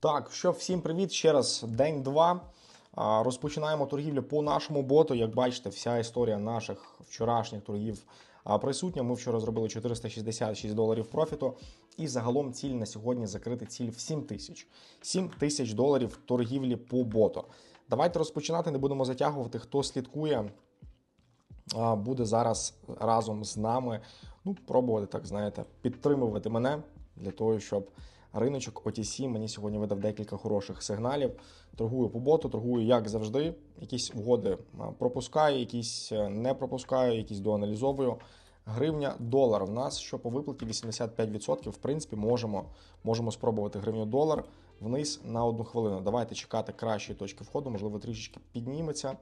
Так, що всім привіт ще раз. День два. Розпочинаємо торгівлю по нашому боту. Як бачите, вся історія наших вчорашніх торгів присутня. Ми вчора зробили 466 доларів профіту. І загалом ціль на сьогодні закрити ціль в 7 тисяч. 7 тисяч доларів торгівлі по боту. Давайте розпочинати, не будемо затягувати. Хто слідкує, буде зараз разом з нами. Ну, пробувати так, знаєте, підтримувати мене для того, щоб риночок OTC мені сьогодні видав декілька хороших сигналів. Торгую по боту, торгую як завжди. Якісь угоди пропускаю, якісь е, не пропускаю, якісь доаналізовую. Гривня долар. В нас що по виплаті 85%. В принципі, можемо, можемо спробувати гривню долар вниз на одну хвилину. Давайте чекати кращої точки входу, можливо, трішечки підніметься.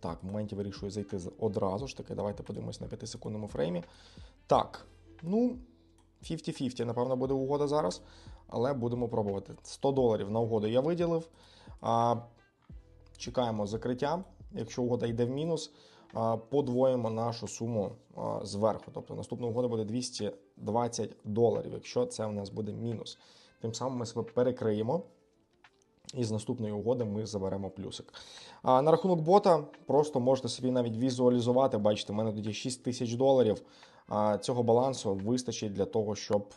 Так, в моменті вирішую зайти одразу ж таки. Давайте подивимось на 5-секундному фреймі. Так, ну, 50-50, напевно, буде угода зараз, але будемо пробувати. 100 доларів на угоду я виділив. Чекаємо закриття. Якщо угода йде в мінус, подвоїмо нашу суму зверху. Тобто наступна угода буде 220 доларів, якщо це у нас буде мінус. Тим самим ми себе перекриємо. І з наступної угоди ми заберемо плюсик. А на рахунок бота, просто можете собі навіть візуалізувати. Бачите, в мене тоді 6 тисяч доларів. А цього балансу вистачить для того, щоб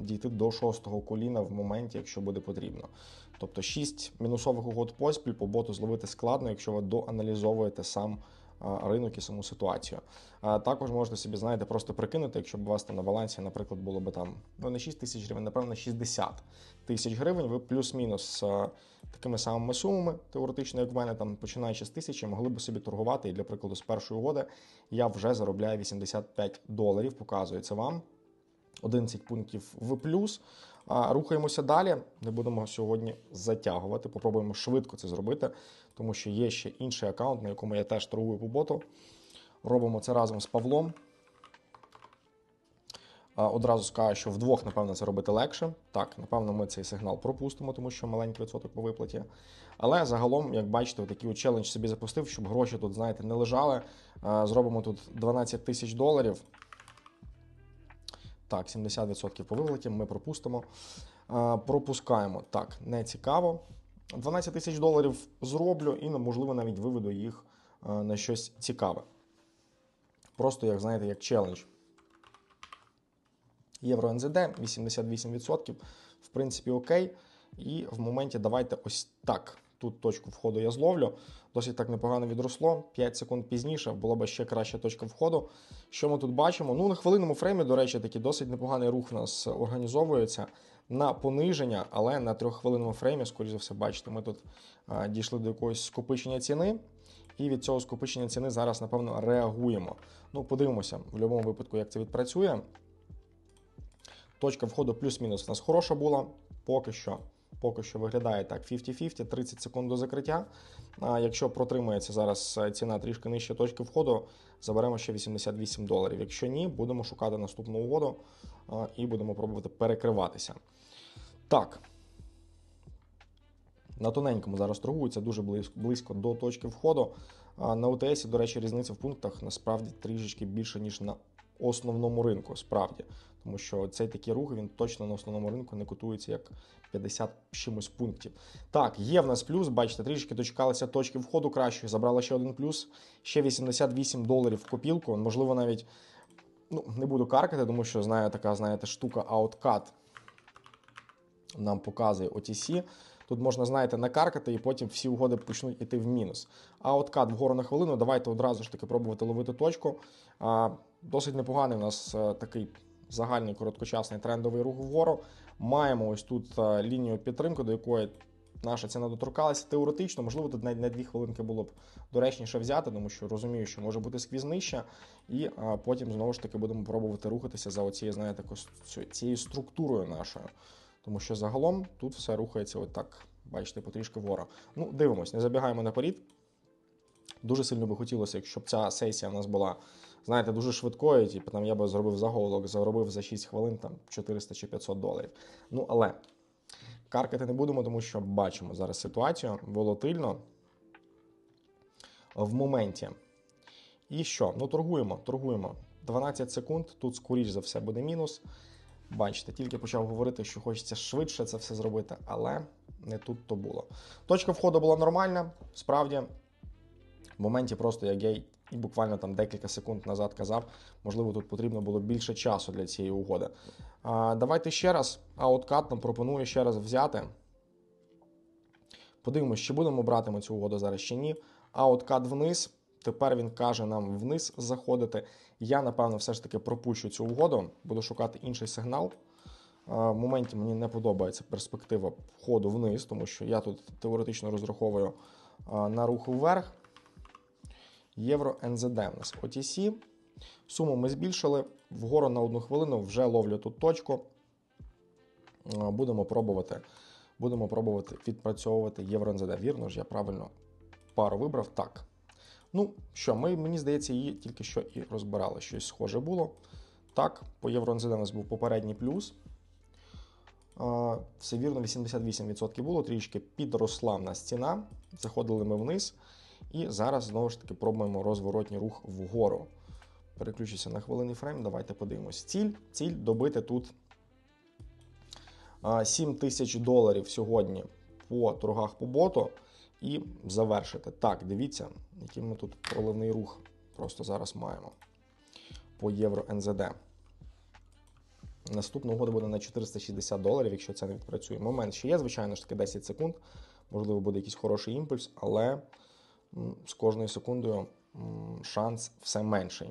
дійти до шостого коліна в моменті, якщо буде потрібно. Тобто 6 мінусових угод поспіль по боту зловити складно, якщо ви доаналізовуєте сам ринок і саму ситуацію. Також можете собі, знаєте, просто прикинути, якщо б у вас там на балансі, наприклад, було б там ну не 6 тисяч гривень, напевно, 60 тисяч гривень. Ви плюс-мінус а, такими самими сумами, теоретично, як в мене, там починаючи з тисячі, могли б собі торгувати. І для прикладу, з першої угоди я вже заробляю 85 доларів. Показую це вам. 11 пунктів в плюс. Рухаємося далі. Не будемо сьогодні затягувати. Попробуємо швидко це зробити, тому що є ще інший аккаунт, на якому я теж торгую по боту. Робимо це разом з Павлом. Одразу скажу, що вдвох, напевно, це робити легше. Так, напевно, ми цей сигнал пропустимо, тому що маленький відсоток по виплаті. Але загалом, як бачите, такий челендж собі запустив, щоб гроші тут, знаєте, не лежали. Зробимо тут 12 тисяч доларів. Так, 70% по виплаті ми пропустимо. А, пропускаємо. Так, не цікаво. 12 тисяч доларів зроблю і, можливо, навіть виведу їх а, на щось цікаве. Просто, як знаєте, як челендж. Євро НЗД 88%. В принципі, окей. І в моменті давайте ось так. Тут точку входу я зловлю. Досить так непогано відросло. 5 секунд пізніше була б ще краща точка входу. Що ми тут бачимо? Ну, на хвилинному фреймі, до речі, такий досить непоганий рух у нас організовується на пониження, але на трьоххвилинному фреймі, скоріш за все, бачите, ми тут а, дійшли до якогось скопичення ціни. І від цього скопичення ціни зараз, напевно, реагуємо. Ну, подивимося в будь-якому випадку, як це відпрацює. Точка входу плюс-мінус у нас хороша була. Поки що поки що виглядає так 50-50, 30 секунд до закриття. А якщо протримається зараз е, ціна трішки нижче точки входу, заберемо ще 88 доларів. Якщо ні, будемо шукати наступну угоду і будемо пробувати перекриватися. Так. На тоненькому зараз торгується дуже близько, до точки входу. На УТСі, до речі, різниця в пунктах насправді трішечки більше, ніж на основному ринку, справді. Тому що цей такий рух він точно на основному ринку не котується як 50 чимось пунктів. Так, є в нас плюс, бачите, трішки дочекалися точки входу кращої, забрала ще один плюс, ще 88 доларів в копілку. Можливо, навіть ну, не буду каркати, тому що знаю така, знаєте, штука Outcut нам показує OTC. Тут можна, знаєте, накаркати, і потім всі угоди почнуть іти в мінус. А откат вгору на хвилину, давайте одразу ж таки пробувати ловити точку. Досить непоганий у нас такий загальний короткочасний трендовий рух вгору. Маємо ось тут лінію підтримки, до якої наша ціна доторкалася. Теоретично, можливо, тут навіть на дві хвилинки було б доречніше взяти, тому що розумію, що може бути сквіз і а, потім знову ж таки будемо пробувати рухатися за оцією, знаєте, цією структурою нашою. Тому що загалом тут все рухається отак, бачите, потрішки вгору. Ну, дивимось, не забігаємо наперед. Дуже сильно би хотілося, якщо б ця сесія в нас була, знаєте, дуже швидкою, типу, там я би зробив заголовок, заробив за 6 хвилин там 400 чи 500 доларів. Ну, але каркати не будемо, тому що бачимо зараз ситуацію волатильно в моменті. І що? Ну, торгуємо, торгуємо. 12 секунд, тут, скоріш за все, буде мінус. Бачите, тільки почав говорити, що хочеться швидше це все зробити, але не тут то було. Точка входу була нормальна, справді. В моменті просто як я і буквально там декілька секунд назад казав, можливо, тут потрібно було більше часу для цієї угоди. А, давайте ще раз. Ауткат нам пропонує ще раз взяти. Подивимось, чи будемо брати ми цю угоду зараз чи ні. Ауткат вниз. Тепер він каже нам вниз заходити. Я, напевно, все ж таки пропущу цю угоду, буду шукати інший сигнал. В моменті мені не подобається перспектива входу вниз, тому що я тут теоретично розраховую на рух вверх. Євро НЗД у нас OTC. Суму ми збільшили. Вгору на одну хвилину вже ловлю тут точку. Будемо пробувати, будемо пробувати відпрацьовувати євро НЗД. Вірно ж, я правильно пару вибрав. Так. Ну що, ми, мені здається, її тільки що і розбирали. Щось схоже було. Так, по євро НЗД у нас був попередній плюс. Все вірно, 88% було, трішки підросла в нас ціна. Заходили ми вниз. І зараз знову ж таки пробуємо розворотній рух вгору. Переключуся на хвилинний фрейм. Давайте подивимось. Ціль, ціль добити тут 7 тисяч доларів сьогодні по торгах по боту і завершити. Так, дивіться, який ми тут проливний рух просто зараз маємо по євро НЗД. Наступна угода буде на 460 доларів, якщо це не відпрацює. Момент ще є, звичайно ж таки 10 секунд. Можливо, буде якийсь хороший імпульс, але з кожною секундою шанс все менший.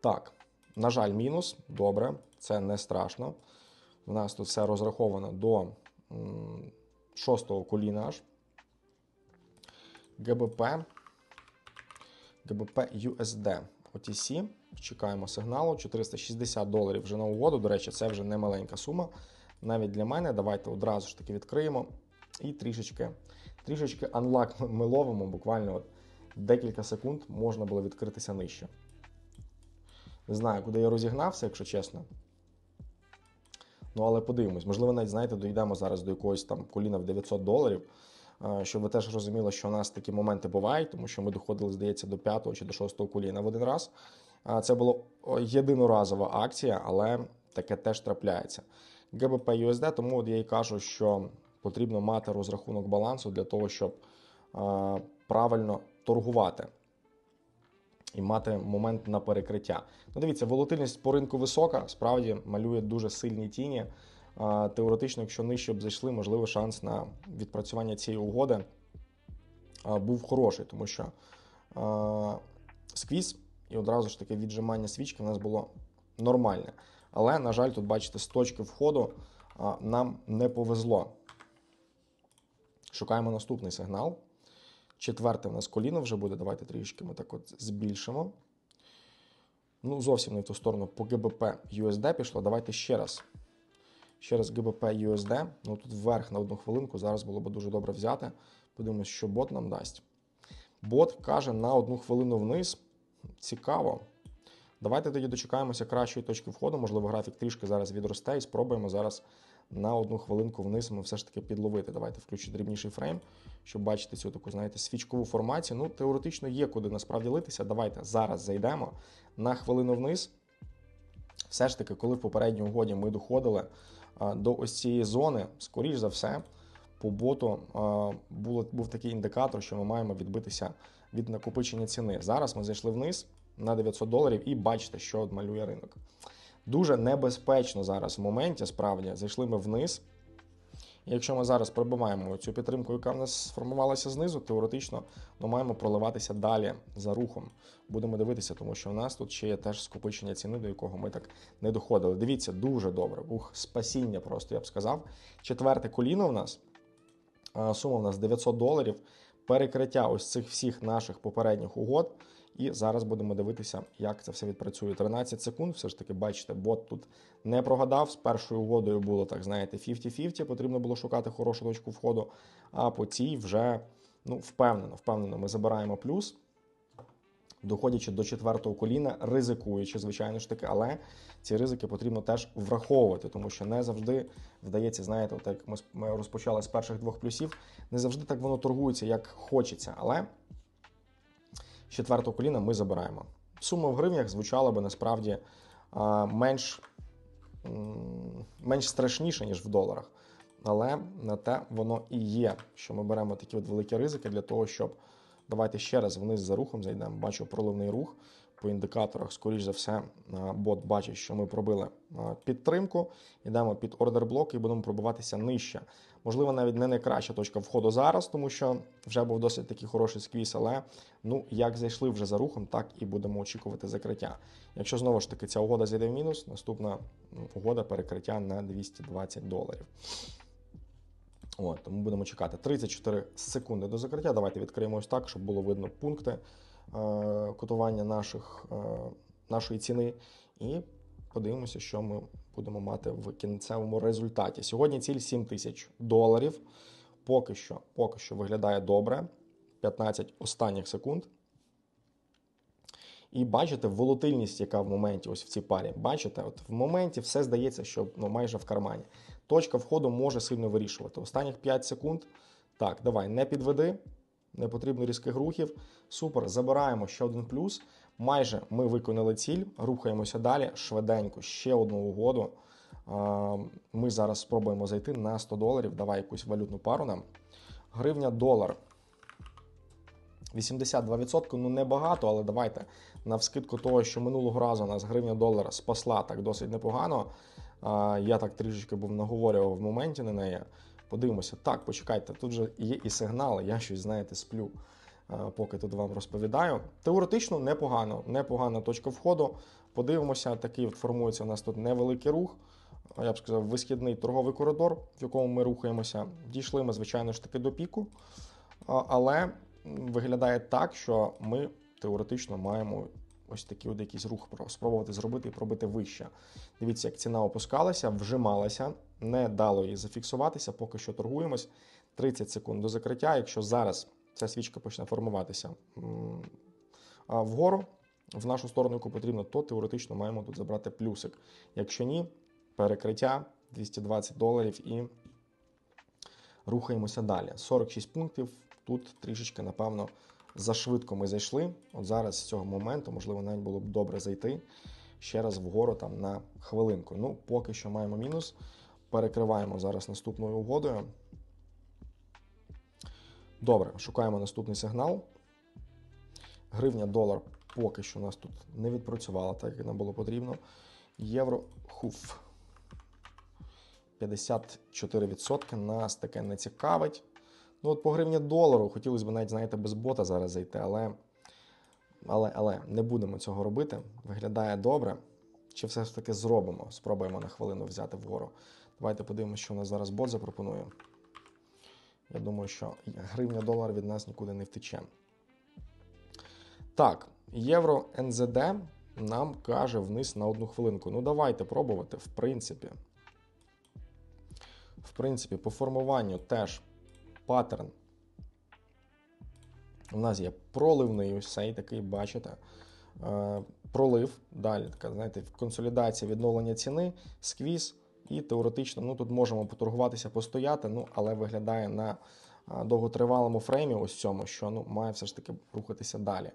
Так, на жаль, мінус. Добре, це не страшно. У нас тут все розраховано до шостого коліна аж. ГБП. ГБП USD OTC. Чекаємо сигналу. 460 доларів вже на угоду. До речі, це вже не маленька сума. Навіть для мене. Давайте одразу ж таки відкриємо. І трішечки, трішечки анлак ми ловимо. Буквально от декілька секунд можна було відкритися нижче. Не знаю, куди я розігнався, якщо чесно. Ну, але подивимось. Можливо, навіть знаєте, дійдемо зараз до якогось там коліна в 900 доларів. е, Щоб ви теж розуміли, що у нас такі моменти бувають, тому що ми доходили, здається, до 5 чи до 6 коліна в один раз. Це була єдиноразова акція, але таке теж трапляється. ГБП USD, тому от я і кажу, що потрібно мати розрахунок балансу для того, щоб правильно торгувати і мати момент на перекриття. Ну, дивіться, волатильність по ринку висока, справді малює дуже сильні тіні. Теоретично, якщо нижче б зайшли, можливо, шанс на відпрацювання цієї угоди був хороший, тому що сквіз і одразу ж таке віджимання свічки в нас було нормальне. Але, на жаль, тут бачите, з точки входу нам не повезло. Шукаємо наступний сигнал. Четверте в нас коліно вже буде. Давайте трішки ми так от збільшимо. Ну, зовсім не в ту сторону. По ГБП USD пішло. Давайте ще раз. Ще раз ГБП USD. Ну тут вверх на одну хвилинку. Зараз було б дуже добре взяти. Подивимось, що бот нам дасть. Бот каже на одну хвилину вниз. Цікаво. Давайте тоді дочекаємося кращої точки входу. Можливо, графік трішки зараз відросте і спробуємо зараз на одну хвилинку вниз ми все ж таки підловити. Давайте включу дрібніший фрейм, щоб бачити цю таку, знаєте, свічкову формацію. Ну, теоретично є куди насправді литися. Давайте зараз зайдемо на хвилину вниз. Все ж таки, коли в попередній угоді ми доходили до ось цієї зони, скоріш за все, по боту було, був такий індикатор, що ми маємо відбитися від накопичення ціни. Зараз ми зайшли вниз на 900 доларів і бачите, що малює ринок. Дуже небезпечно зараз в моменті, справді, зайшли ми вниз. І якщо ми зараз пробиваємо цю підтримку, яка в нас сформувалася знизу, теоретично ми маємо проливатися далі за рухом. Будемо дивитися, тому що в нас тут ще є теж скопичення ціни, до якого ми так не доходили. Дивіться, дуже добре. Ух, спасіння просто, я б сказав. Четверте коліно в нас. Сума в нас 900 доларів. Перекриття ось цих всіх наших попередніх угод. І зараз будемо дивитися, як це все відпрацює. 13 секунд. Все ж таки, бачите, бот тут не прогадав. З першою угодою було, так знаєте, 50-50. Потрібно було шукати хорошу точку входу. А по цій вже ну, впевнено, впевнено, ми забираємо плюс. Доходячи до четвертого коліна, ризикуючи, звичайно ж таки, але ці ризики потрібно теж враховувати, тому що не завжди вдається, знаєте, от як ми, розпочали з перших двох плюсів, не завжди так воно торгується, як хочеться. Але з четвертого коліна ми забираємо. Сума в гривнях звучала би насправді менш менш страшніше, ніж в доларах. Але на те воно і є, що ми беремо такі от великі ризики для того, щоб давайте ще раз вниз за рухом зайдемо. Бачу проливний рух по індикаторах. Скоріш за все, бот бачить, що ми пробили підтримку, йдемо під ордер блок і будемо пробиватися нижче. Можливо, навіть не найкраща точка входу зараз, тому що вже був досить такий хороший сквіз, але ну як зайшли вже за рухом, так і будемо очікувати закриття. Якщо знову ж таки ця угода зайде в мінус, наступна угода перекриття на 220 доларів. От, тому будемо чекати 34 секунди до закриття. Давайте відкриємо ось так, щоб було видно пункти котування наших, е, нашої ціни. І подивимося, що ми будемо мати в кінцевому результаті. Сьогодні ціль 7 тисяч доларів. Поки що, поки що виглядає добре. 15 останніх секунд. І бачите волатильність, яка в моменті, ось в цій парі. Бачите, от в моменті все здається, що ну, майже в кармані. Точка входу може сильно вирішувати. Останніх 5 секунд. Так, давай, не підведи, не потрібно різких рухів. Супер, забираємо ще один плюс. Майже ми виконали ціль, рухаємося далі. Швиденько, ще одну угоду. Ми зараз спробуємо зайти на 100 доларів. Давай якусь валютну пару нам. Гривня долар. 82%, ну небагато, але давайте на вскидку того, що минулого разу нас гривня долара спасла так досить непогано. Я так трішечки був наговорював в моменті на неї. Подивимося. Так, почекайте, тут же є і сигнали, я щось, знаєте, сплю, поки тут вам розповідаю. Теоретично непогано, непогана точка входу. Подивимося, такий от формується у нас тут невеликий рух. Я б сказав, висхідний торговий коридор, в якому ми рухаємося. Дійшли ми, звичайно ж таки, до піку. Але виглядає так, що ми теоретично маємо ось такий от якийсь рух спробувати зробити і пробити вище. Дивіться, як ціна опускалася, вжималася, не дало їй зафіксуватися, поки що торгуємось. 30 секунд до закриття. Якщо зараз ця свічка почне формуватися вгору, в нашу сторону, яку потрібно, то теоретично маємо тут забрати плюсик. Якщо ні, перекриття 220 доларів і рухаємося далі. 46 пунктів. Тут трішечки, напевно, зашвидко ми зайшли. От зараз з цього моменту, можливо, навіть було б добре зайти ще раз вгору там на хвилинку. Ну, поки що маємо мінус. Перекриваємо зараз наступною угодою. Добре, шукаємо наступний сигнал. Гривня долар поки що у нас тут не відпрацювала, так як нам було потрібно. Євро хуф. 54% нас таке не цікавить. Ну, от по гривні долару хотілося б навіть, знаєте, без бота зараз зайти, але, але, але не будемо цього робити. Виглядає добре. Чи все ж таки зробимо? Спробуємо на хвилину взяти вгору. Давайте подивимося, що у нас зараз бот запропонує. Я думаю, що гривня долар від нас нікуди не втече. Так, євро НЗД нам каже вниз на одну хвилинку. Ну, давайте пробувати, в принципі. В принципі, по формуванню теж паттерн. У нас є проливний ось цей такий, бачите. Е, пролив. Далі така, знаєте, консолідація відновлення ціни, сквіз. І теоретично, ну тут можемо поторгуватися, постояти, ну але виглядає на довготривалому фреймі, ось цьому, що ну має все ж таки рухатися далі.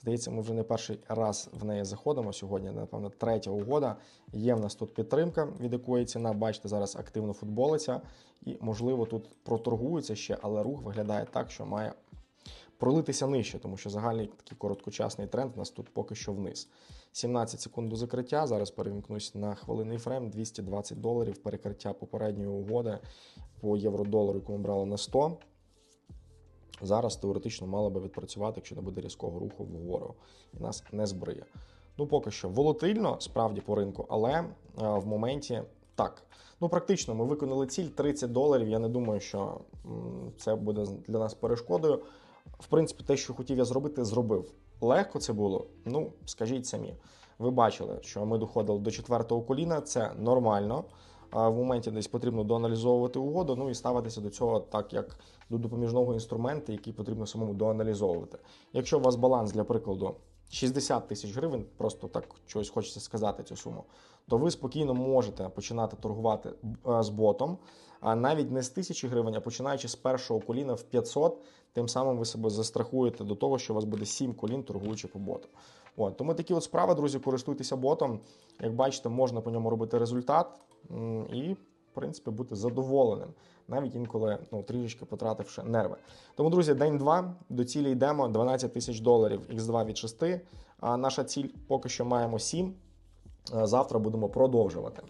Здається, ми вже не перший раз в неї заходимо сьогодні. Напевно, третя угода. Є в нас тут підтримка, від якої ціна, бачите, зараз активно футболиться, і можливо тут проторгується ще, але рух виглядає так, що має пролитися нижче, тому що загальний такий короткочасний тренд у нас тут поки що вниз. 17 секунд до закриття. Зараз перевімкнусь на хвилинний фрейм 220 доларів. Перекриття попередньої угоди по євро-долару, яку ми брали на 100. Зараз теоретично мало би відпрацювати, якщо не буде різкого руху вгору і нас не збриє. Ну, поки що волатильно, справді по ринку, але е, в моменті так. Ну, практично, ми виконали ціль 30 доларів. Я не думаю, що це буде для нас перешкодою. В принципі, те, що хотів я зробити, зробив. Легко це було? Ну, скажіть самі. Ви бачили, що ми доходили до четвертого коліна, це нормально. В моменті десь потрібно доаналізовувати угоду, ну і ставитися до цього так, як до допоміжного інструменту, який потрібно самому доаналізовувати. Якщо у вас баланс, для прикладу, 60 тисяч гривень, просто так чогось хочеться сказати цю суму, то ви спокійно можете починати торгувати з ботом. а навіть не з 1000 гривень, а починаючи з першого коліна в 500, тим самим ви себе застрахуєте до того, що у вас буде 7 колін, торгуючи по боту. От, тому такі от справи, друзі, користуйтеся ботом. Як бачите, можна по ньому робити результат і, в принципі, бути задоволеним, навіть інколи ну, трішечки потративши нерви. Тому, друзі, день 2, до цілі йдемо 12 тисяч доларів, x2 від 6. А наша ціль поки що маємо 7. Е, Завтра будемо продовжувати.